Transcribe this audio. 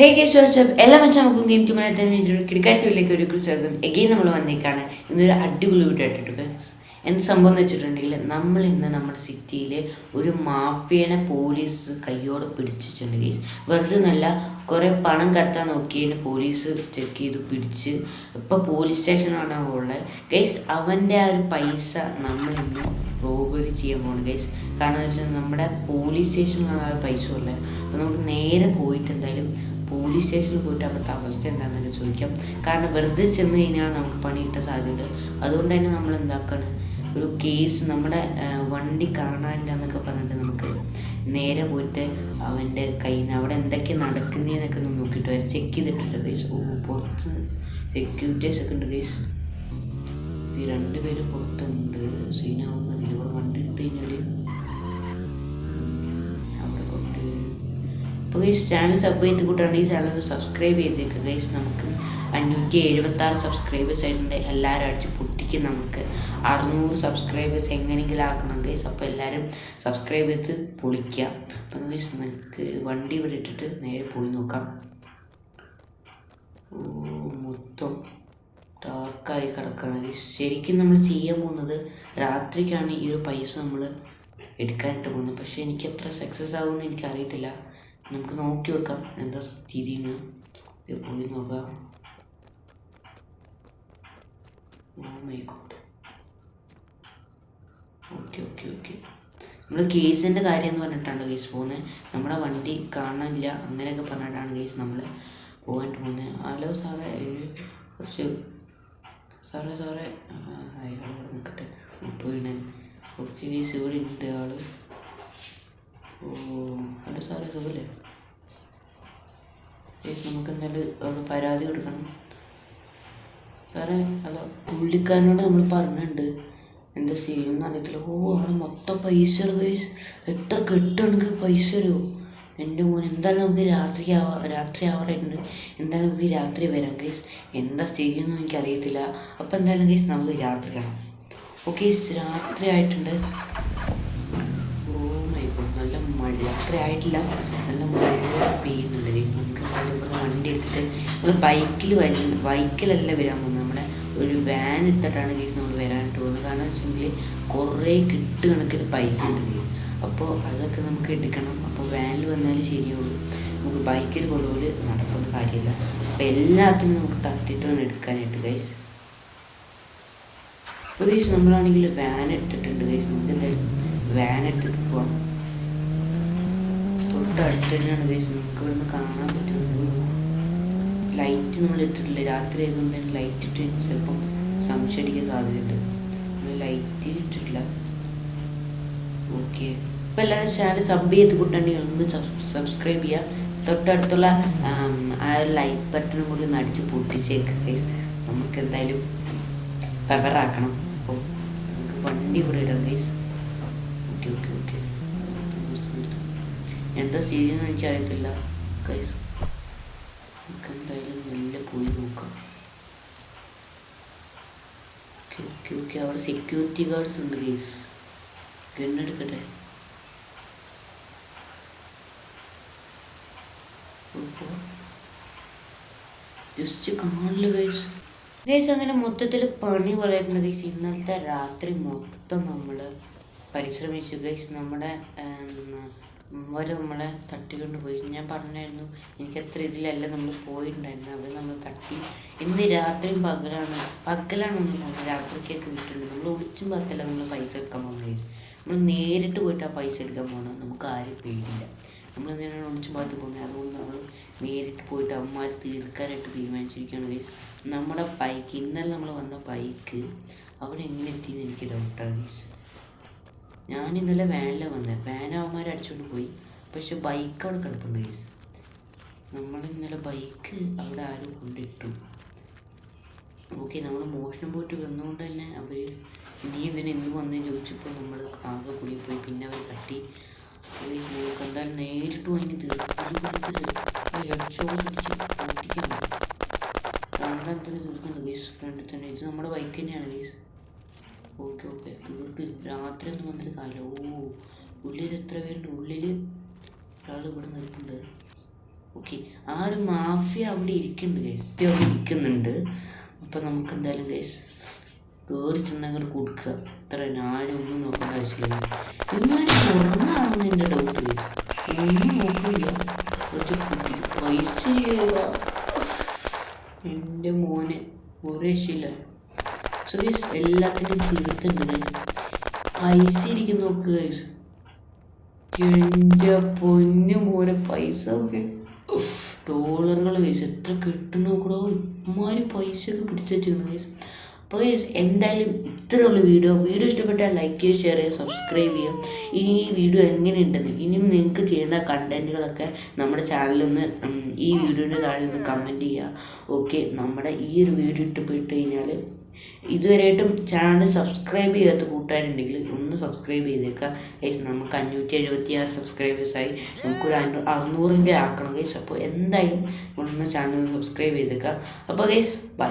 ഹേ case WhatsApp എല്ലാ മച്ചാ നമുക്കും ഗെയിം ടു മലയാളത്തിൽ കിടക്കാച്ചുള്ളിലേക്ക് ഒരു സ്വാഗതം. എഗെയിൻ നമ്മൾ വന്നേക്കാണ്. ഇന്നൊരു അടിപൊളി വീഡിയോ ആയിട്ടുണ്ട് എന്ത് സംഭവം എന്ന് വെച്ചിട്ടുണ്ടെങ്കിൽ നമ്മൾ ഇന്ന് നമ്മുടെ സിറ്റിയിൽ ഒരു മാഫിയനെ പോലീസ് കയ്യോടെ പിടിച്ചു വെച്ചിട്ടുണ്ട് ഗൈസ് വെറുതെ നല്ല കുറേ പണം കടത്താൻ നോക്കിയതിന് പോലീസ് ചെക്ക് ചെയ്ത് പിടിച്ച്. ഇപ്പോൾ പോലീസ് സ്റ്റേഷനാണ് ഉള്ളത് കേസ് അവന്റെ ആ ഒരു പൈസ നമ്മൾ ഇന്ന് റോബറി ചെയ്യാൻ പോകുന്നത് കേസ് കാരണം എന്ന് വെച്ചാൽ നമ്മുടെ പോലീസ് സ്റ്റേഷനിലാണ് ആ പൈസ ഉള്ളത് അപ്പോൾ നമുക്ക് നേരെ പോയിട്ട് എന്തായാലും പോലീസ് സ്റ്റേഷനിൽ പോയിട്ട് അവിടുത്തെ അവസ്ഥ എന്താണെന്നൊക്കെ ചോദിക്കാം. കാരണം വെറുതെ ചെന്ന് കഴിഞ്ഞാൽ നമുക്ക് പണി കിട്ടാൻ സാധ്യതയുണ്ട്. അതുകൊണ്ട് തന്നെ നമ്മൾ എന്താക്കാണ്? ഒരു കേസ് നമ്മുടെ വണ്ടി കാണാനില്ല എന്നൊക്കെ പറഞ്ഞിട്ട് നമുക്ക് നേരെ പോയിട്ട് അവന്റെ കയ്യിൽ നിന്ന് അവിടെ എന്തൊക്കെ നടക്കുന്നതെന്നൊക്കെ ഒന്ന് നോക്കിയിട്ട് വരാം. ചെക്ക് ചെയ്തിട്ടുണ്ട് കേസ് ഓ പുറത്ത് സെക്യൂരിറ്റീസ് ഒക്കെ ഉണ്ട് കേസ് ഈ രണ്ടുപേരും പുറത്തുണ്ട്. സീനാവുന്നില്ല ഇവിടെ വണ്ടി ഇട്ട് കഴിഞ്ഞാൽ അപ്പോൾ ഗൈസ് ചാനൽ സബ് ചെയ്ത് കൂട്ടാണെങ്കിൽ ചാനൽ സബ്സ്ക്രൈബ് ചെയ്തേക്കുക ഗൈസ് നമുക്ക്. അഞ്ഞൂറ്റി എഴുപത്തി ആറ് സബ്സ്ക്രൈബേഴ്സ് ആയിട്ടുണ്ട്. എല്ലാവരും അടിച്ച് പൊട്ടിക്കും നമുക്ക്. അറുന്നൂറ് സബ്സ്ക്രൈബേഴ്സ് എങ്ങനെയെങ്കിലും ആക്കണം ഗൈസ് അപ്പോൾ എല്ലാവരും സബ്സ്ക്രൈബ് ചെയ്ത് പൊളിക്കുക അപ്പം ഗൈസ് നമുക്ക് വണ്ടി ഇവിടെ ഇട്ടിട്ട് നേരെ പോയി നോക്കാം. മൊത്തം ഡാർക്കായി കിടക്കുകയാണ് ഗൈസ് ശരിക്കും നമ്മൾ ചെയ്യാൻ പോകുന്നത് രാത്രിക്കാണ് ഈ ഒരു പൈസ നമ്മൾ എടുക്കാനായിട്ട് പോകുന്നത്. പക്ഷേ എനിക്ക് എത്ര സക്സസ് ആകുമെന്ന് എനിക്കറിയത്തില്ല. നമുക്ക് നോക്കി വെക്കാം എന്താ സ്ഥിതി പോയി നോക്കാം നമ്മൾ കേസിന്റെ കാര്യം എന്ന് പറഞ്ഞിട്ടാണ് കേസ് പോകുന്നത് നമ്മുടെ വണ്ടി കാണാനില്ല അങ്ങനെയൊക്കെ പറഞ്ഞിട്ടാണ് കേസ് നമ്മൾ പോകാൻ പോകുന്നത് ഹലോ സാറേ കുറച്ച് സാറേ സാറേ അയാൾ നിൽക്കട്ടെ പോയിണേ ഓക്കെ കേസ് ഇവിടെ ഉണ്ട് ആൾ ഹലോ സാറേ സുഖല്ലേ പ്ലീസ് നമുക്ക് എന്തായാലും ഒന്ന് പരാതി കൊടുക്കണം. സാറേ ഹലോ. പുള്ളിക്കാരനോട് നമ്മൾ പറഞ്ഞിട്ടുണ്ട്. എന്താ ചെയ്യുമെന്ന് അറിയത്തില്ല. ഓ അവിടെ മൊത്തം പൈസ എത്ര കെട്ടുകയാണെങ്കിലും പൈസ വരുമോ എന്റെ മോൻ എന്തായാലും നമുക്ക് രാത്രി ആവാ രാത്രി ആവാറുണ്ട് എന്തായാലും നമുക്ക് രാത്രി വരാം കേസ് എന്താ ചെയ്യുമെന്ന് എനിക്കറിയത്തില്ല. അപ്പോൾ എന്തായാലും കേസ് നമുക്ക് രാത്രി കാണാം. ഓക്കെ രാത്രി ആയിട്ടുണ്ട്. രാത്രി ആയിട്ടില്ല. നല്ല മഴ പെയ്യുന്നുണ്ട് ഗൈസ് നമുക്ക് എന്തായാലും ഇവിടെ വണ്ടി എടുത്തിട്ട് നമ്മൾ ബൈക്കിൽ വരി ബൈക്കിലല്ല വരാൻ പോകുന്നത്. നമ്മുടെ ഒരു വാൻ എടുത്തിട്ടാണ് ഗൈസ് നമ്മൾ വരാനായിട്ട് പോകുന്നത്. കാരണം വെച്ചെങ്കിൽ കുറേ കിട്ട് കണക്കിന് പൈസ ഉണ്ട് ഗൈസ് അപ്പോൾ അതൊക്കെ നമുക്ക് എടുക്കണം. അപ്പോൾ വാനിൽ വന്നാലും ശരിയാവുള്ളൂ. നമുക്ക് ബൈക്കിൽ കൊണ്ടുപോയി നടക്കുന്ന കാര്യമില്ല. അപ്പോൾ എല്ലാത്തിനും നമുക്ക് തട്ടിയിട്ട് വേണം എടുക്കാനായിട്ട് ഗൈസ് അപ്പോൾ ഗൈസ് നമ്മളാണെങ്കിൽ വാൻ എടുത്തിട്ടുണ്ട് ഗൈസ് നമുക്ക് എന്തായാലും വാൻ എടുത്തിട്ട് പോവാം. തൊട്ടടുത്ത് തന്നെയാണ് ഗൈസ് നമുക്ക് ഇവിടുന്ന് കാണാൻ പറ്റുന്നത്. ലൈറ്റ് നമ്മൾ ഇട്ടിട്ടില്ല. രാത്രി ആയതുകൊണ്ട് തന്നെ ലൈറ്റ് ഇട്ട് ചിലപ്പം സംശയം അടിക്കാൻ സാധ്യതയുണ്ട്. നമ്മൾ ലൈറ്റ് ഇട്ടിട്ടില്ല. ഓക്കെ ഇപ്പോൾ എല്ലാവരും ചാനൽ സബ് ചെയ്ത് കൂട്ടണ്ടെങ്കിൽ ഒന്ന് സബ്സ്ക്രൈബ് ചെയ്യുക തൊട്ടടുത്തുള്ള ആ ഒരു ലൈക്ക് ബട്ടണും കൂടി ഒന്ന് അടിച്ച് പൊട്ടിച്ചേക്ക് ഗൈസ് നമുക്ക് എന്തായാലും പവറാക്കണം അപ്പോൾ നമുക്ക് വണ്ടി കൂടെ ഇടാം ഗൈസ് ഓക്കെ ഓക്കെ ഓക്കെ എന്താ ചെയ്യുന്നത് എനിക്കറിയത്തില്ല. കൈസ് നമുക്ക് എന്തായാലും മെല്ലെ പോയി നോക്കാം. ഓക്കെ ഓക്കെ അവിടെ സെക്യൂരിറ്റി ഗാർഡ്സ് ഉണ്ട് കേസ് ഗണ്ണെടുക്കട്ടെ ജസ്റ്റ് കാണില്ല ഗൈസ് ഗൈസ് അങ്ങനെ മൊത്തത്തിൽ പണി വളരുന്നുണ്ട് ഗൈസ് ഇന്നലത്തെ രാത്രി മൊത്തം നമ്മൾ പരിശ്രമിച്ചു ഗൈസ് നമ്മുടെ അവർ നമ്മളെ തട്ടിക്കൊണ്ട് പോയി. ഞാൻ പറഞ്ഞായിരുന്നു എനിക്ക് അത്ര ഇതിലല്ല നമ്മൾ പോയിട്ടുണ്ടായിരുന്നു അവർ നമ്മൾ തട്ടി. ഇന്ന് രാത്രിയും പകലാണ്. പകലാണ് ഒന്നും രാത്രിക്കൊക്കെ വിട്ടിട്ടുണ്ട് നമ്മൾ ഒളിച്ചും പത്തല്ല നമ്മൾ പൈസ എടുക്കാൻ പോകുന്നത് ഗൈസ് നമ്മൾ നേരിട്ട് പോയിട്ട് ആ പൈസ എടുക്കാൻ പോകണം നമുക്ക് ആരും പേടിയില്ല. നമ്മൾ എന്തിനാണ് ഒളിച്ചും പാത്ത് പോകുന്നത് അതുകൊണ്ട് നമ്മൾ നേരിട്ട് പോയിട്ട് അമ്മമാർ തീർക്കാനായിട്ട് തീരുമാനിച്ചിരിക്കുകയാണ് ഗൈസ് നമ്മുടെ ബൈക്ക് ഇന്നലെ നമ്മൾ വന്ന ബൈക്ക് അവിടെ എങ്ങനെ എത്തിയെന്ന് എനിക്ക് ഡൗട്ടാണ് ഗൈസ് ഞാൻ ഇന്നലെ വാനിലാണ് വന്നത് വാൻ അവന്മാർ അടിച്ചുകൊണ്ട് പോയി. പക്ഷെ ബൈക്ക് അവിടെ കിടപ്പുണ്ട് നമ്മൾ ഇന്നലെ ബൈക്ക് അവിടെ ആരും കൊണ്ടിട്ടു. ഓക്കെ നമ്മൾ മോഷണം പോയിട്ട് വന്നുകൊണ്ട് തന്നെ അവർ നീ ഇതിന് എന്ത് വന്നു ചോദിച്ചപ്പോൾ നമ്മൾ ആകെ കൂടി പോയി പിന്നെ അവർ തട്ടി. നമുക്ക് എന്തായാലും നേരിട്ട് വാങ്ങി തീർക്കും രണ്ടെണ്ണത്തിന് തീർക്കുന്നുണ്ട് ഗൈസ് ഫ്രണ്ടിൽ തന്നെ ഇത് നമ്മുടെ ബൈക്ക് തന്നെയാണ് ഗൈസ് ഓക്കെ ഓക്കെ തീർക്ക് രാത്രി ഒന്നും വന്നിട്ട് കാര്യമില്ല. ഓ ഉള്ളിൽ എത്ര പേരുണ്ട്? ഉള്ളിൽ ഒരാൾ ഇവിടെ നിൽപ്പുണ്ട്. ഓക്കെ. ആ ഒരു മാഫിയ അവിടെ ഇരിക്കുന്നുണ്ട് ഗൈസ് അവിടെ ഇരിക്കുന്നുണ്ട്. അപ്പം നമുക്ക് എന്തായാലും ഗൈസ് കയറി ചെന്നങ്ങനെ കൊടുക്കുക. ഇത്ര ഞാനും ഒന്നും നോക്കേണ്ട ആവശ്യമില്ല. ഇവന്മാര് തുറന്നാണെന്ന് എന്റെ ഡൗട്ട് ഒന്നും നോക്കില്ല കുറച്ച് കുട്ടി പൈസ എന്റെ മോനെ ഒരു രക്ഷയില്ല സോ ഗൈസ് എല്ലാത്തിനും തീർത്തുണ്ട് പൈസ ഇരിക്കുന്നു നോക്ക് എന്റെ പൊന്നു പോലെ പൈസ ഡോളറുകൾ കഴിച്ചു എത്ര കിട്ടണോ കൂടെ ഇമാതിരി പൈസ ഒക്കെ പിടിച്ചു വെച്ചിരുന്നു കൈസ് അപ്പോൾ എന്തായാലും ഇത്രയുള്ള വീഡിയോ. വീഡിയോ ഇഷ്ടപ്പെട്ടാൽ ലൈക്ക് ചെയ്യുക ഷെയർ ചെയ്യുക സബ്സ്ക്രൈബ് ചെയ്യുക. ഇനി ഈ വീഡിയോ എങ്ങനെയുണ്ടെന്ന് ഇനിയും നിങ്ങൾക്ക് ചെയ്യേണ്ട കണ്ടന്റുകളൊക്കെ നമ്മുടെ ചാനലൊന്ന് ഈ വീഡിയോന്റെ താഴെ ഒന്ന് കമന്റ് ചെയ്യുക. ഓക്കെ നമ്മുടെ ഈ ഒരു വീഡിയോ ഇഷ്ടപ്പെട്ട് കഴിഞ്ഞാൽ ഇതുവരെയായിട്ടും ചാനൽ സബ്സ്ക്രൈബ് ചെയ്യാത്ത കൂട്ടുകാരുണ്ടെങ്കിൽ ഒന്ന് സബ്സ്ക്രൈബ് ചെയ്തേക്കുക ഗൈസ് നമുക്ക് അഞ്ഞൂറ്റി എഴുപത്തി ആറ് സബ്സ്ക്രൈബേഴ്സായി നമുക്കൊരു അഞ്ഞൂ അറുന്നൂറിന്റെ ആക്കണം ഗൈസ് അപ്പോൾ എന്തായാലും ഒന്ന് ചാനൽ സബ്സ്ക്രൈബ് ചെയ്തേക്കുക അപ്പോൾ ഗൈസ് ബൈ